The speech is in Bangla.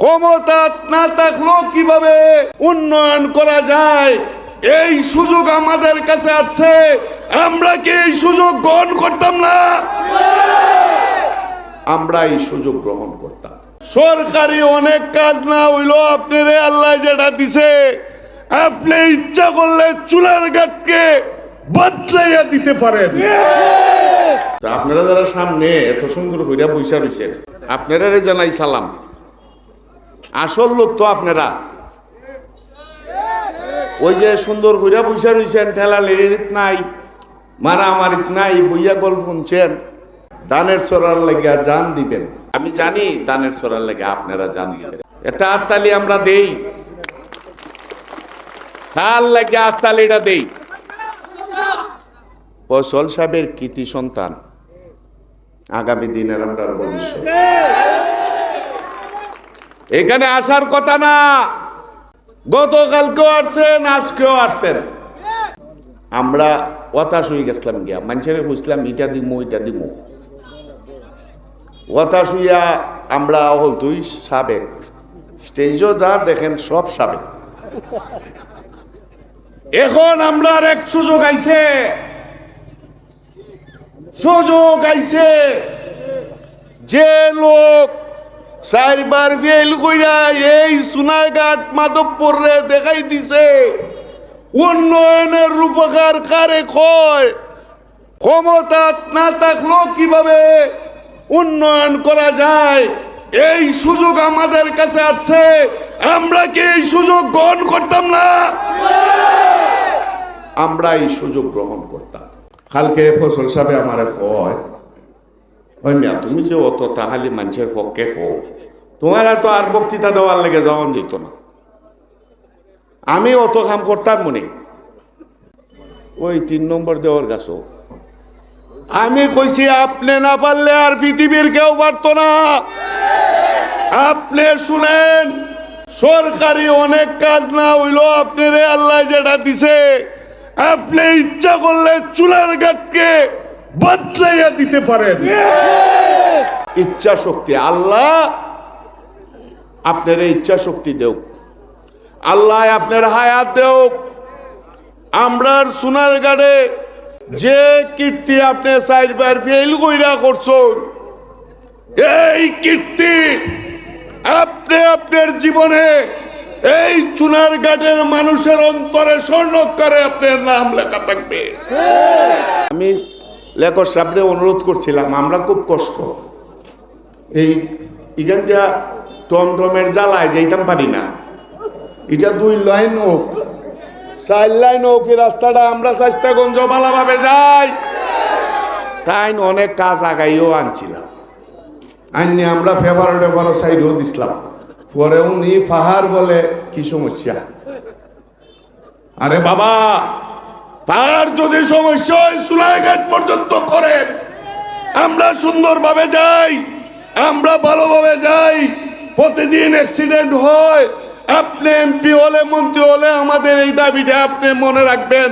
ক্ষমতা না থাকলেও কীভাবে উন্নয়ন করা যায়? এই সুযোগ আমাদের কাছে আছে। আমরা কি এই সুযোগ গ্রহণ করতাম না? আমরা এই সুযোগ গ্রহণ করতাম। সরকারি অনেক কাজ না হইল আপনারে আল্লাহ যেটা দিছে, আপনি ইচ্ছা করলে চুলার গাটকে বদলাইয়া দিতে পারেন। আপনারা যারা সামনে এত সুন্দর হইয়া বৈশা রয়েছেন আপনারা জানাই সালাম। আসল লোক তো আপনারা। ওই যে সুন্দর হইয়া বৈশা রয়েছেন ঠেলা লেরিত নাই, মারামারিত নাই, বইয়া গল্প শুনছেন। দানের চড়ার লেগে জান দিবেন। আমি জানি দানের চড়ার লেগে আপনারা জান দিবেন এটা আত্মালি আমরা দেই। তার লাগে আত্মালিটা দেই। ফসল সাহেবের কৃতি সন্তান। আগামী দিনের আমরা ভবিষ্যৎ। এখানে আসার কথা না। গতকালকেও আসছেন, আজকেও আসছেন। আমরা হতাশ হয়ে গেছিলাম গিয়া। মানুষের বুঝলাম ইটা দিমু ইটা দিমু। হতাশ হইয়া আমরা হল তুই সাবেক। স্টেজও যা দেখেন, সব সাবেক। এখন আমরা এক সুযোগ আইছে। সুযোগ আইছে। যে লোক চারবার ফেল কইরা এই সোনারঘাট মাধবপুর রে দেখাই দিছে। উন্নয়নের রূপকার কারে কয়? ক্ষমতা না থাকলেও কীভাবে উন্নয়ন করা যায়? এই সুযোগ আমাদের কাছে আছে। আমরা কি এই সুযোগ গ্রহণ করতাম না? আমরা এই সুযোগ গ্রহণ করতাম। কালকে ফসল সাহেব আমার কয় তুমি যে অত তাহালি মানুষের পক্ষে হো তোমার তো আর বক্তৃতা দেওয়ার লেগে যাওয়ান যেত না। আমি অত কাম করতাম মনে। ওই তিন নম্বর দেওয়ার গাছও। আমি কইছি, আপনি না পারলে আর পৃথিবীর কেউ পারতো না। আপনি শুনেন, সরকারি অনেক কাজ না হইল আপনারে আল্লাহ যেটা দিছে, আপনি ইচ্ছা করলে চুলার গাটকে বদলাইয়া দিতে পারেন। ইচ্ছা শক্তি আল্লাহ আপনার ইচ্ছা শক্তি দেও আল্লাহ আপনার হায়াত দেও আমরার সোনার গাড়ে যে কীর্তি আপনি চারবার ফেল কইরা করছেন, এই কীর্তি আপনি আপনার জীবনে এই চুনার ঘাটের মানুষের অন্তরে স্বর্ণ স্বর্ণকারে আপনার নাম লেখা থাকবে। আমি লেখক সাহেবরে অনুরোধ করছিলাম, আমরা খুব কষ্ট। এই ইখান যা টমটমের জ্বালায় যাইতাম পারি না। এটা দুই লাইন হোক, চার লাইন হোক, এই রাস্তাটা আমরা স্বাস্থ্যগঞ্জ ভালোভাবে যাই। তাই অনেক কাজ আগাইও আনছিলাম। আইনি আমরা ফেভার টেভার সাইডও দিছিলাম। পরে উনি পাহাড় বলে, কি সমস্যা? আরে বাবা পাহাড় যদি সমস্যা হয়, সুলাইঘাট পর্যন্ত করেন। আমরা সুন্দরভাবে যাই। আমরা ভালোভাবে যাই, প্রতিদিন অ্যাক্সিডেন্ট হয়। আপনি এমপি হলে, মন্ত্রী হলে আমাদের এই দাবিটা আপনি মনে রাখবেন।